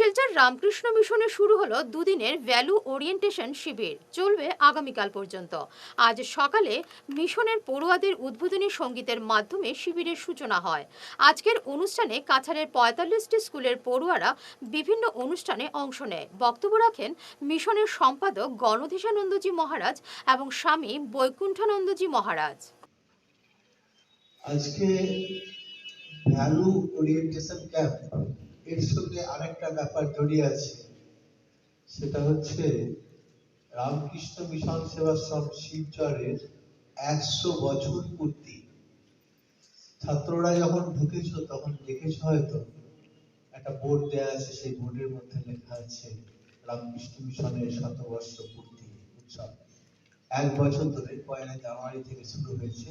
শিলচর রামকৃষ্ণ মিশনে শুরু হলো দুদিনের ভ্যালু ওরিয়েন্টেশন শিবির। চলবে আগামীকাল পর্যন্ত। আজ সকালে মিশনের পড়ুয়াদের উদ্বোধনী সঙ্গীতের মাধ্যমে শিবিরের সূচনা হয়। আজকের অনুষ্ঠানে কাছাড়ের পঁয়তাল্লিশটি স্কুলের পড়ুয়ারা বিভিন্ন অনুষ্ঠানে অংশ নেয়। বক্তব্য রাখেন মিশনের সম্পাদক গণধীশানন্দজি মহারাজ এবং স্বামী বৈকুণ্ঠানন্দজি মহারাজ। আজকে ভ্যালু ওরিয়েন্টেশন ক্যাম্প। এর সঙ্গে আরেকটা ব্যাপার জড়িয়ে আছে। সেটা হচ্ছে, রামকৃষ্ণ মিশন সেবাশ্রম শিবচরের একশো বছর পূর্তি। ছাত্ররা যখন ঢুকেছো, তখন দেখেছ হয়তো একটা বোর্ড দেওয়া আছে, সেই বোর্ডের মধ্যে লেখা আছে, রামকৃষ্ণ মিশনের শতবর্ষ পূর্তি উৎসব। এক বছর ধরে পয়লা জানুয়ারি থেকে শুরু হয়েছে,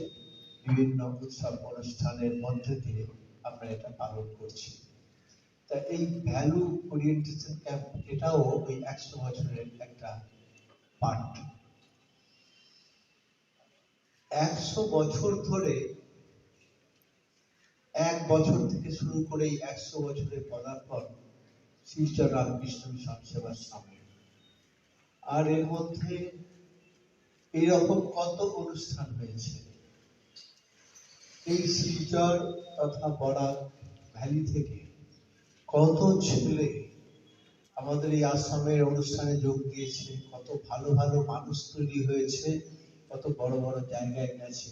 বিভিন্ন উৎসব অনুষ্ঠানের মধ্যে দিয়ে আমরা এটা পালন করছি। এই ভ্যালু ওরিয়েন্টেশন এটাও ওই একশো বছরের একটা পার্ট একশো বছর ধরে, এক বছর থেকে শুরু করে এই একশো বছরের পদার্পণ শিলচর রামকৃষ্ণ মিশন সেবার সামনে। আর এর মধ্যে এইরকম কত অনুষ্ঠান হয়েছে? এই শিলচর তথা বরাক ভ্যালি থেকে কত ছেলে আমাদের এই আসামের অনুষ্ঠানে যোগ দিয়েছে, কত ভালো ভালো মানুষ তৈরি হয়েছে, কত বড় বড় জায়গায় গেছে।